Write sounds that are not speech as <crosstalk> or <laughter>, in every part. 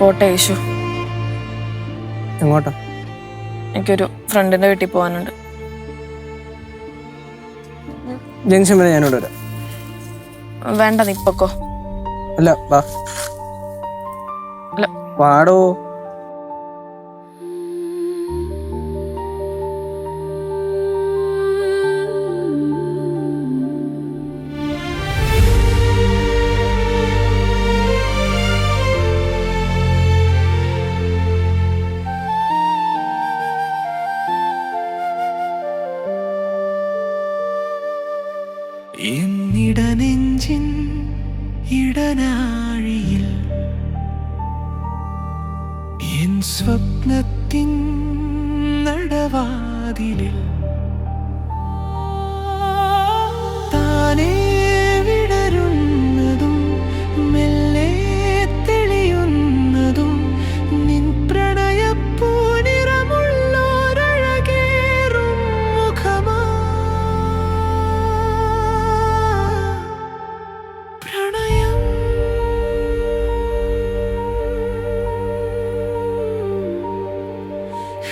പോട്ടെ യേശു. എങ്ങോട്ടാ? എനിക്കൊരു ഫ്രണ്ടിന്റെ വീട്ടിൽ പോകാനുണ്ട് ജംഗ്ഷൻ വരെ ഞാനോട് വരാം. വേണ്ട നിപ്പൊക്കോ അല്ല വാ. അല്ല. വാടോ. എന്നിടനെഞ്ചിൻ ഇടനാഴിയിൽ എൻ സ്വപ്നത്തിൻ നടവാതിലിൽ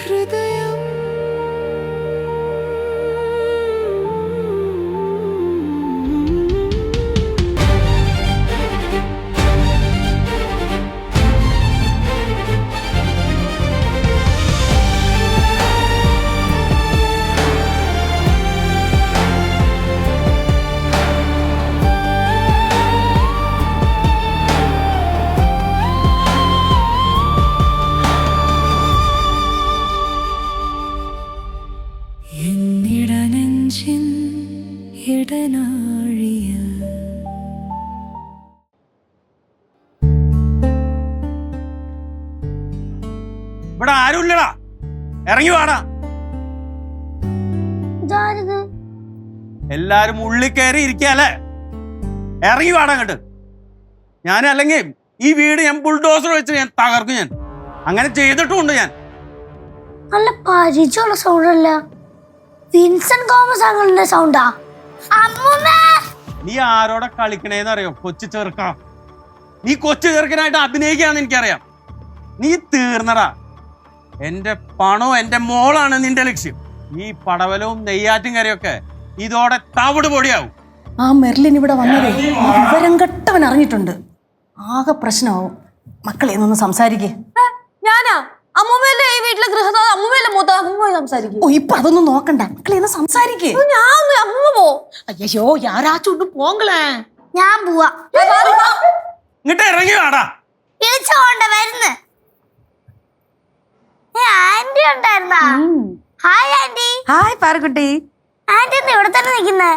Закрыты. ഇവിടെ ആരുമില്ലടാ. ഇറങ്ങി വാടാ. എല്ലാരും ഉള്ളി കയറി ഇരിക്കല്ലേ ഇറങ്ങി വാടാ അങ്ങോട്ട്. ഞാൻ അല്ലെങ്കിൽ ഈ വീട് ഞാൻ ബുൾഡോസർ വെച്ച് ഞാൻ തകർക്കും ഞാൻ. അങ്ങനെ ചെയ്തിട്ടുണ്ട് ഞാൻ. നല്ല പരിചയമുള്ള സൗണ്ട് അല്ല. വിൻസെന്റ് തോമസ് അങ്ങളുടെ സൗണ്ടാ നീ ആരോടെ കളിക്കണേന്ന് അറിയോ? കൊച്ചു ചെറുക്ക നീ കൊച്ചു ചെറുക്കനായിട്ട് അഭിനയിക്കാന്ന് എനിക്കറിയാം. നീ തീർന്നടാ. എന്റെ പണവും എന്റെ മോളാണ് നിന്റെ ലക്ഷ്യം. ഈ പടവലവും നെയ്യാറ്റും കരയൊക്കെ ഇതോടെ തവിട് പൊടിയാവും. ആ മെർലിൻ ഇവിടെ വന്നതേ വിവരം കെട്ടവൻ അറിഞ്ഞിട്ടുണ്ട്. ആകെ പ്രശ്നമാവും. മക്കളെ ഒന്ന് സംസാരിക്കേ. ഞാനാ? അമ്മൂമ്മയല്ലേ ഈ വീട്ടിലെ ഗൃഹനാഥ അമ്മൂമ്മയല്ലേ മൂത്ത അമ്മൂമ്മ പോയി സംസാരിക്കും. ഓ ഇപ്പൊ അതൊന്നും നോക്കണ്ട. മക്കളെ ഒന്ന് സംസാരിക്കേ. ഞാൻ അമ്മ അമ്മൂമ്മ പോ. അയ്യോ യാരാച്ചുണ്ട് പോങ്ങളേ ഞാൻ പോവാ. ഇങ്ങോട്ട് ഇറങ്ങി വാടാ വിളിച്ചോണ്ട വരുന്നേ. ആന്റി ഉണ്ടായിരുന്നാ? Hi aunty. ഹായ് പാറക്കുട്ടി. ആന്റി എന്താ ഇവിടെ തന്നെ നിക്കുന്നേ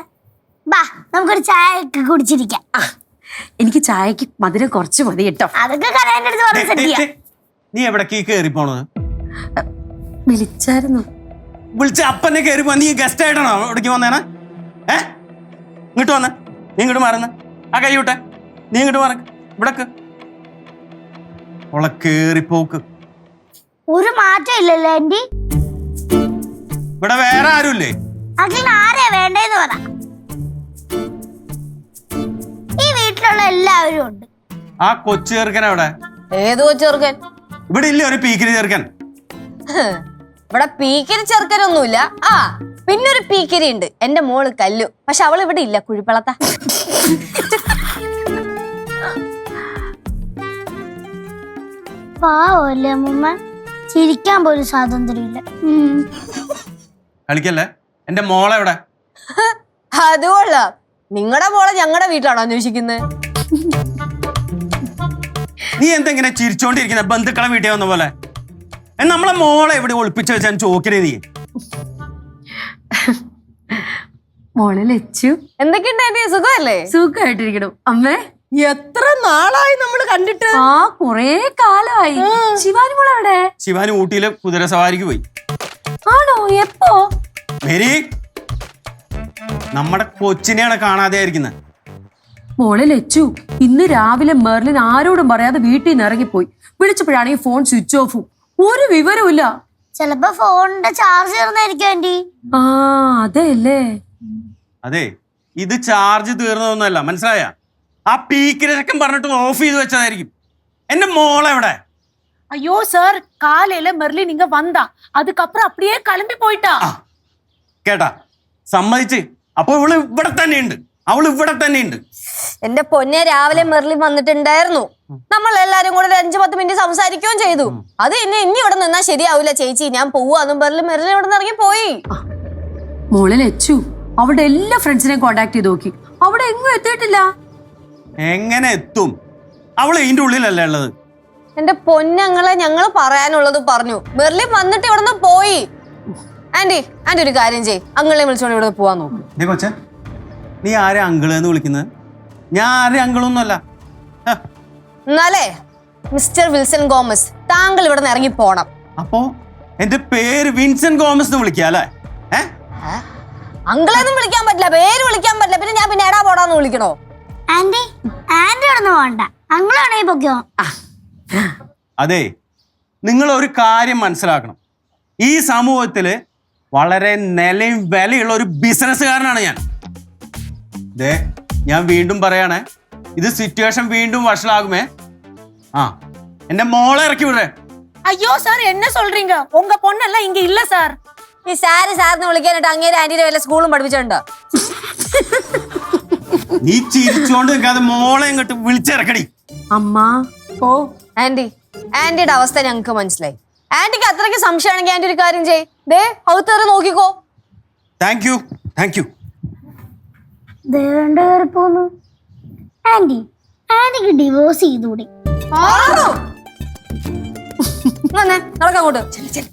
ബാ നമുക്കൊരു ചായ ഒക്കെ കുടിച്ചിരിക്കാം എനിക്ക് ചായക്ക് മധുരം കുറച്ച് മതി കേട്ടോ. അതൊക്കെ കരേന്റെ അടുത്ത് പറഞ്ഞ് സെറ്റ് ചെയ്യാം. നീ എവിടേക്ക് കയറി പോണത്? വിളിച്ചായിരുന്നു? വിളിച്ച അപ്പനെ കയറി പോ നീ ഗസ്റ്റ് ആയിട്ടാണോ ഇവിടേക്ക് വന്നേനാ? ഏ? ഇങ്ങോട്ട് വന്ന. നീ ഇങ്ങോട്ട് മാറുന്ന. ആ കൈ വിട്ടെ. നീ ഇങ്ങോട്ട് മാറ. ഇവിടക്ക്. അവളെ കേറിപ്പോക്ക് ഒരു മാറ്റം ഇല്ലല്ലോ ആന്റി. ഇവിടെ വേറെ ആരുമില്ലേ? അഖിലിന് ആരെയാ വേണ്ടേന്ന് പറ. ഈ വീട്ടിലുള്ള എല്ലാവരും ഉണ്ട്. ആ കൊച്ചു ചെറുക്കൻ അവിടെ ഏതോ ചെറുക്കൻ? ഇവിടെ ഇല്ല ഒരു പീക്കിരി ചെറുക്കൻ? ഇവിടെ പീക്കരി ചെറുക്കനൊന്നുമില്ല. ആ പിന്നെ ഒരു പീക്കിരി ഉണ്ട്. എന്റെ മോൾ കല്ലു. പക്ഷെ അവൾ ഇവിടെ ഇല്ല കുഴിപ്പളത്ത പാവല്ലേ അമ്മൂമ്മ? ചിരിക്കാൻ പോലും സ്വാതന്ത്ര്യമില്ല. കളിക്കല്ലേ? എന്റെ മോളെ എവിടെ? <laughs> അതുകൊള്ള നിങ്ങളുടെ മോളെ ഞങ്ങളുടെ വീട്ടിലാണോ അന്വേഷിക്കുന്നത് നീ എന്തെങ്ങനെ ചിരിച്ചോണ്ടിരിക്കുന്ന? ബന്ധുക്കളെ വീട്ടിൽ വന്ന പോലെ. നമ്മളെ മോളെ എവിടെ ഒളിപ്പിച്ചു വെച്ചാൽ ചോക്കരേ നീ? മോളെ ലച്ചു. എന്തൊക്കെയുണ്ടായിരുന്നു സുഖമല്ലേ? സുഖമായിട്ടിരിക്കണം അമ്മേ? എത്ര നാളായി നമ്മൾ കണ്ടിട്ട്? ആ കൊറേ കാലമായി. ശിവാനി മോൾ അവിടെ ശിവാനി ഊട്ടിയിലെ കുതിര സവാരിക്ക് പോയി. ആണോ? എപ്പോ? മേരി നമ്മുടെ കൊച്ചിനെയാണ് കാണാതെ ആയിരിക്കുന്നത് മോളെ ലച്ചു ഇന്ന് രാവിലെ മെർലിൻ ആരോടും പറയാതെ വീട്ടിൽ നിന്ന് ഇറങ്ങിപ്പോയി. വിളിച്ചപ്പോഴാണെങ്കിൽ ഫോൺ സ്വിച്ച് ഓഫും. ഒരു വിവരവുമില്ല ചിലപ്പോ ഫോണിന്റെ ചാർജ് തീർന്നായിരിക്കും ആന്റി. ആ അതെ അല്ലേ അതെ ഇത് ചാർജ് തീർന്നതൊന്നല്ല മനസ്സിലായ? ആ പീക്കിരക്കം പറഞ്ഞിട്ട് ഓഫ് ചെയ്ത് വെച്ചതായിരിക്കും എന്റെ മോളെവിടെ ஐயோ சார் காலையில மெர்லின் இங்க வந்தா அதுக்கப்புறம் அப்படியே கிளம்பி போயிட்டா ആ കേട്ടാ സമ്മതിച്ച് അപ്പൊ ഇവള് ഇവിടെ തന്നെയുണ്ട് അവള് ഇവിടെ തന്നെയുണ്ട് എന്റെ പൊന്നെ രാവിലെ മെർലിൻ വന്നിട്ടുണ്ടായിരുന്നു നമ്മൾ എല്ലാരും കൂടെ ഒരു അഞ്ചു പത്ത് മിനിറ്റ് സംസാരിക്കുകയും ചെയ്തു അത് ഇനി ഇനി ഇവിടെ നിന്നാ ശരിയാവില്ല ചേച്ചി ഞാൻ പോവാന്നും മെർലിൻ മെർലിൻ ഇവിടെ നിന്ന് ഇറങ്ങി പോയി മോളെ ലച്ചു അവളുടെ എല്ലാ ഫ്രണ്ട്സിനെയും കോണ്ടാക്ട് ചെയ്ത് നോക്കി അവിടെ എങ്ങും എത്തിയിട്ടില്ല എങ്ങനെ എത്തും? അവൾ എന്റെ ഉള്ളിലല്ലേ ഉള്ളത്? എന്റെ പൊന്നങ്ങളെ ഞങ്ങൾ പറയാനുള്ളത് പറഞ്ഞു. ബെർലിൻ വന്നിട്ട് ഇവിടെ നിന്ന് പോയി. ആന്റി ആന്റി ഒരു കാര്യം ചെയ് അങ്ങളെ വിളിച്ചോണ്ട് ഇവിടെ പോവാൻ നോക്കും. ദേ കൊച്ചെ നീ ആരെ അങ്കിൾ എന്ന് വിളിക്കുന്നത്? ഞാൻ ആരെ അങ്കിളൊന്നുമല്ല. ഹ, എന്നാലേ മിസ്റ്റർ വിൽസൺ ഗോമസ് താങ്കൾ ഇവിടെ നിന്ന് ഇറങ്ങി പോണം. അപ്പോ എന്റെ പേര് വിൻസെന്റ് ഗോമസ് എന്ന് വിളിക്കുക അല്ലേ? ഏ? അങ്കിളെന്നും വിളിക്കാൻ പറ്റില്ല പേര് വിളിക്കാൻ പറ്റില്ല. പിന്നെ ഞാൻ പിന്നെ എടാ പോടാന്ന് വിളിക്കണോ? ആന്റി ആന്റി ഇവിടുന്ന് പോകണ്ട അങ്ങളാണെങ്കിൽ പൊക്കോ അതെ നിങ്ങൾ ഒരു കാര്യം മനസ്സിലാക്കണം ഈ സമൂഹത്തില് വളരെ നിലയും വിലയുള്ള ഒരു ബിസിനസ്സുകാരനാണ് ഞാൻ ദേ ഞാൻ വീണ്ടും പറയണേ ഇത് സിറ്റുവേഷൻ വീണ്ടും വഷളാകുമേ ആ എന്റെ മോളെ ഇറക്കി വിടേ ஐயோ சார் என்ன சொல்றீங்க உங்க பொண்ணெல்லாம் இங்க இல்ல சார் ഈ സാര് സാറിന് വിളിക്കാനായിട്ട് അങ്ങേരെ ആന്റിയുടെ വല്ല സ്കൂളും പഠിപ്പിച്ചിട്ടുണ്ടോ നീ ചിരിച്ചോണ്ട് നിൽക്കാതെ മോളെ ഇങ്ങോട്ട് വിളിച്ചിറക്കടി. അമ്മ ഓ ആന്റി ആന്റിയുടെ അവസ്ഥ ഞങ്ങൾക്ക് മനസ്സിലായി. ആന്റിക്ക് അത്രയ്ക്ക് സംശയമാണെങ്കിൽ ആന്റി ഒരു കാര്യം ചെയ് ദേ അകത്തേറി നോക്കിക്കോ. താങ്ക് യു താങ്ക് യു ദേവണ്ട കയറി പോന്നു ആന്റി ആന്റിക്ക് ഡിവോഴ്സ് ചെയ്തുകൂടി? അങ്ങോട്ട്. നടക്കങ്ങോട്ട്